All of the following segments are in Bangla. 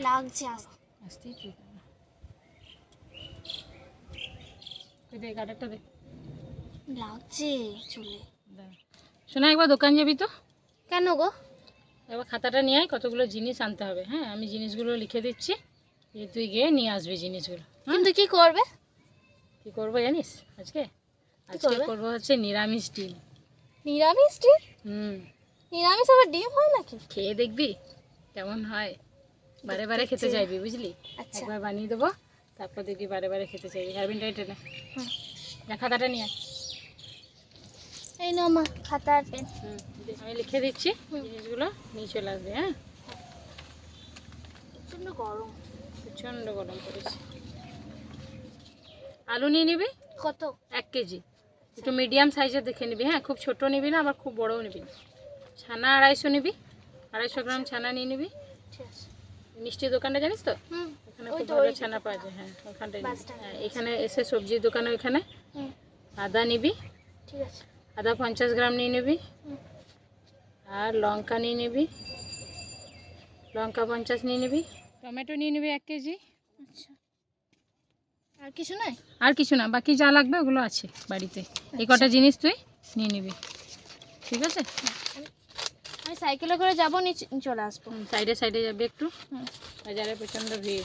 লাগছে আসতেই চুপ দে গাটারটা দে লাগছে চুলে। শোনা একবার দোকান যাবি তো? কেন গো? এবার খাতাটা নিয়ে আয় কতগুলো জিনিস আনতে হবে। হ্যাঁ আমি জিনিসগুলো লিখে দিচ্ছি। দিয়ে তুই গিয়ে নিয়ে আসবি জিনিসগুলো। হ্যাঁ? কিন্তু কি করবে? কী করব জানিস আজকে? আজকে করব হচ্ছে নিরামিষ ডিম। নিরামিষ ডিম? হুম। নিরামিষ আবার ডিম হয় নাকি? খেয়ে দেখবি কেমন হয়। বারে বারে খেতে চাইবি বুঝলি? আচ্ছা। একবার বানিয়ে দেবো তারপর দেখবি বারে বারে খেতে চাইবি। হারবিনটা টেনে। হুম। যা খাতাটা নিয়ে। এই নাও মা খাতা আর পেন। হুম আমি লিখে দিচ্ছি জিনিসগুলো নিয়ে চলে আসবে হ্যাঁ? প্রচণ্ড গরম। প্রচণ্ড গরম পড়েছে। আলু নিয়ে নিবি? কত? এক কেজি। একটু মিডিয়াম সাইজের দেখে নিবি হ্যাঁ? খুব ছোট নিবি না আবার খুব বড়ও নিবি না। ছানা আড়াইশো নিবি আড়াইশো গ্রাম ছানা নিয়ে নিবি। ঠিক আছে। মিষ্টির দোকানটা জানিস তো? ওখানে খুব ভালো ছানা পাওয়া যায় হ্যাঁ ওখানটায়। হ্যাঁ এখানে এসে সবজির দোকানে ওইখানে। আদা নিবি। ঠিক আছে। আদা পঞ্চাশ গ্রাম নিয়ে নিবি। আর লঙ্কা নিয়ে নিবি। লঙ্কা পঞ্চাশ নিয়ে নিবি। টমেটো নিয়ে নিবি এক কেজি। আচ্ছা। আর কিছু নাই? আর কিছু না বাকি যা লাগবে ওগুলো আছে বাড়িতে। এই কটা জিনিস তুই নিয়ে নিবি। ঠিক আছে? আমি সাইকেলে করে যাব নিচে চলে আসব। সাইডে সাইডে যাবে একটু। বাজারে প্রচণ্ড ভিড়।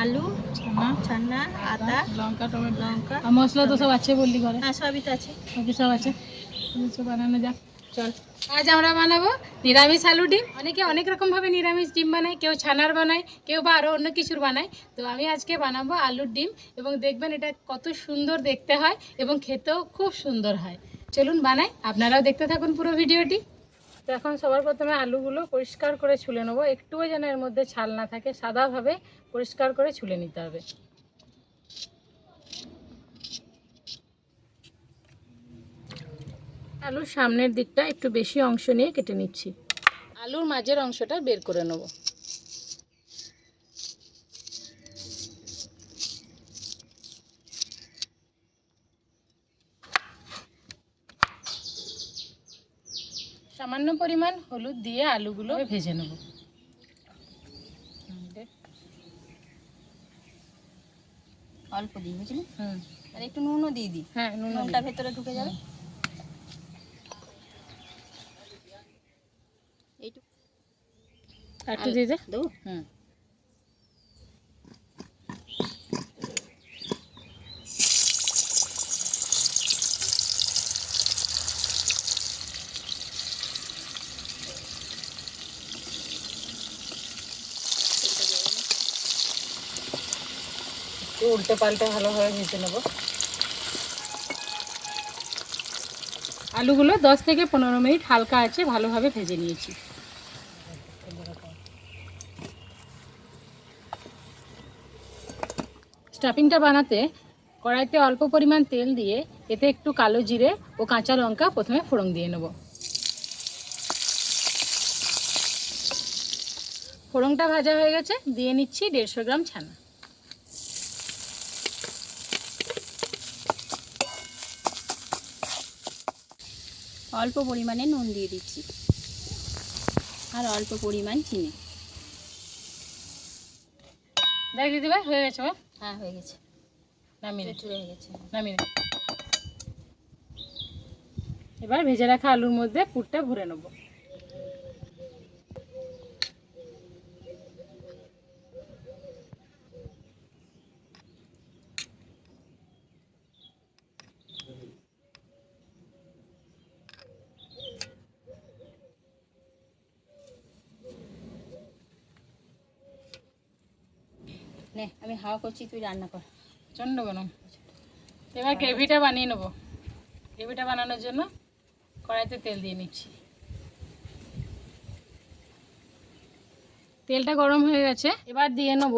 আলু ছানা আদা লঙ্কা টমেটো। লঙ্কা। আর মশলা তো সব আছে বললি ঘরে। হ্যাঁ সবই তো আছে। ওকে সব আছে। বানানো যাক। চল। আজ আমরা বানাবো নিরামিষ আলু ডিম। অনেকে অনেক রকমভাবে নিরামিষ ডিম বানায় কেউ ছানার বানায় কেউ বা আরও অন্য কিছুর বানায়। তো আমি আজকে বানাবো আলুর ডিম এবং দেখবেন এটা কত সুন্দর দেখতে হয় এবং খেতেও খুব সুন্দর হয়। চলুন বানাই আপনারাও দেখতে থাকুন পুরো ভিডিওটি। তো এখন সবার প্রথমে আলুগুলো পরিষ্কার করে ছুলে নেব। একটুও যেন এর মধ্যে ছাল না থাকে, সাদাভাবে পরিষ্কার করে ছুলে নিতে হবে। আলুর সামনের দিকটা একটু বেশি অংশ নিয়ে কেটে নিচ্ছি। আলুর মাঝের অংশটা বের করে নেব। সামান্য পরিমাণ হলুদ দিয়ে আলুগুলো ভেজে নেব। অল্প দিই বুঝলি? হুম। আর একটু নুনও দিয়ে দিই। হ্যাঁ নুন নুনটা ভেতরে ঢুকে যাবে। আর একটু দিয়ে দে। দেবো? হুম। উল্টে পাল্টে ভালোভাবে ভেজে নেব। আলুগুলো দশ থেকে পনেরো মিনিট হালকা আছে, ভালোভাবে ভেজে নিয়েছি। স্টাফিংটা বানাতে কড়াইতে অল্প পরিমাণ তেল দিয়ে এতে একটু কালো জিরে ও কাঁচা লঙ্কা প্রথমে ফোড়ন দিয়ে নেব। ফোড়নটা ভাজা হয়ে গেছে, দিয়ে নিচ্ছি দেড়শো গ্রাম ছানা। অল্প পরিমাণে নুন দিয়ে দিচ্ছি। আর অল্প পরিমাণ চিনি। দেখ দিদি ভাই হয়ে গেছে হ্যাঁ হয়ে গেছে। নামিয়ে চুড়ে হয়ে গেছে। নামিয়ে। এবার ভেজে রাখা আলুর মধ্যে পুরটা ভরে নেব। নে, আমি হাওয়া করছি, তুই রান্না কর। প্রচণ্ড গরম। এবার গ্রেভিটা বানিয়ে নেব। গ্রেভিটা বানানোর জন্য কড়াইতে তেল দিয়ে নিচ্ছি। তেলটা গরম হয়ে গেছে। এবার দিয়ে নেব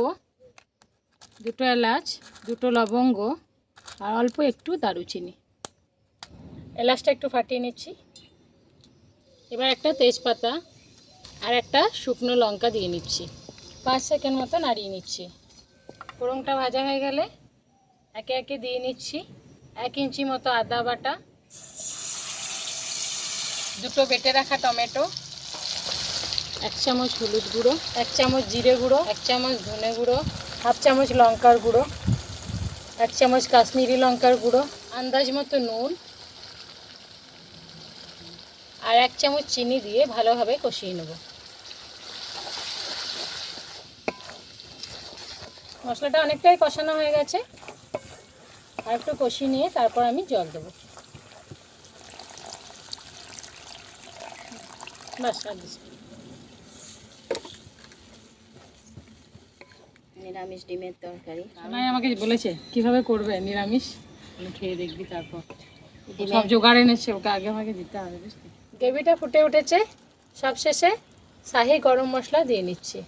দুটো এলাচ, দুটো লবঙ্গ, আর অল্প একটু দারুচিনি। এলাচটা একটু ফাটিয়ে নিচ্ছি। এবার একটা তেজপাতা আর একটা শুকনো লঙ্কা দিয়ে নিচ্ছি। পাঁচ সেকেন্ড মতো নাড়িয়ে নিচ্ছি। ফোড়নটা ভাজা হয়ে গেলে একে একে দিয়ে নিচ্ছি এক ইঞ্চি মতো আদা বাটা, দুটো বেটে রাখা টমেটো, এক চামচ হলুদ গুঁড়ো, এক চামচ জিরে গুঁড়ো, এক চামচ ধনে গুঁড়ো, হাফ চামচ লঙ্কার গুঁড়ো, এক চামচ কাশ্মীরি লঙ্কার গুঁড়ো, আন্দাজ মতো নুন আর এক চামচ চিনি দিয়ে ভালোভাবে কষিয়ে নেব। মশলাটা অনেকটাই কষানো হয়ে গেছে। আর একটু কষিয়ে নিয়ে তারপর আমি জল দেবো। বাস আর নিরামিষ ডিমের তরকারি। সোনাই আমাকে বলেছে কীভাবে করবে নিরামিষ? আমি খেয়ে দেখবি তারপর। সব জোগাড় এনেছে ওকে আগে আমাকে দিতে হবে গ্রেভিটা ফুটে উঠেছে। সব শেষে শাহি গরম মশলা দিয়ে নিচ্ছি।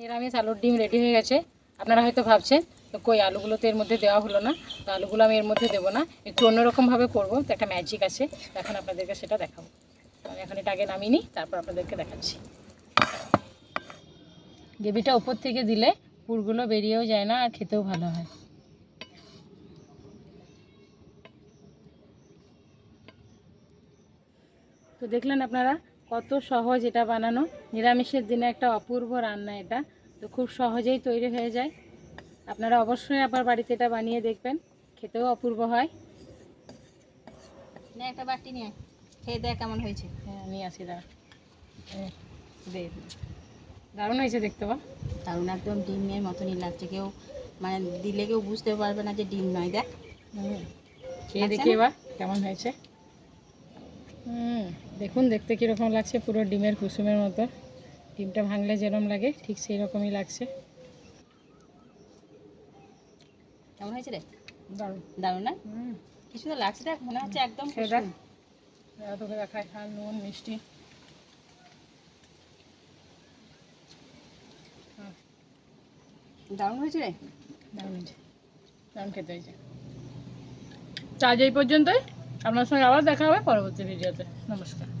নিরামিষ আলুর ডিম রেডি হয়ে গেছে। আপনারা হয়তো ভাবছেন, তো কই আলুগুলো তো এর মধ্যে দেওয়া হলো না? তো আলুগুলো আমি এর মধ্যে দেবো না। একটু অন্যরকমভাবে করব, তো একটা ম্যাজিক আছে। এখন আপনাদেরকে সেটা দেখাবো। আমি এখন এটা আগে নামিয়ে নিই, তারপর আপনাদেরকে দেখাচ্ছি। গ্রেভিটা উপর থেকে দিলে পুরগুলো বেরিয়েও যায় না, আর খেতেও ভালো হয়। তো দেখলেন আপনারা কত সহজ এটা বানানো। নিরামিষের দিনে একটা অপূর্ব রান্না এটা। তো খুব সহজেই তৈরি হয়ে যায়। আপনারা অবশ্যই আবার বাড়িতে এটা বানিয়ে দেখবেন। খেতেও অপূর্ব হয়। নে একটা বাটি নিয়ে খেয়ে দেখ কেমন হয়েছে। হ্যাঁ নিয়ে আসি দাঁড়া। দে। দারুণ হয়েছে দেখতে বা দারুণ একদম ডিমের মতনই লাগছে। কেউ মানে দিলে কেউ বুঝতে পারবে না যে ডিম নয় দেখ। খেয়ে লাগছে দেখি এবার কেমন হয়েছে। হুম। দেখুন দেখতে কীরকম লাগছে পুরো ডিমের কুসুমের মতো। ডিমটা ভাঙলে যেরকম লাগে ঠিক সেই রকমই লাগছে। কেমন হয়েছে রে? দারুণ। দারুণ না? হুম। কি সুন্দর লাগছে দেখ মনে হচ্ছে একদম। তোকে দেখায় আর নুন মিষ্টি। দারুণ হয়েছে রে? দারুণ হয়েছে। দারুণ খেতে হয়েছে। তো আজ এই পর্যন্তই। আপনার সঙ্গে আবার দেখা হবে পরবর্তী ভিডিওতে। নমস্কার।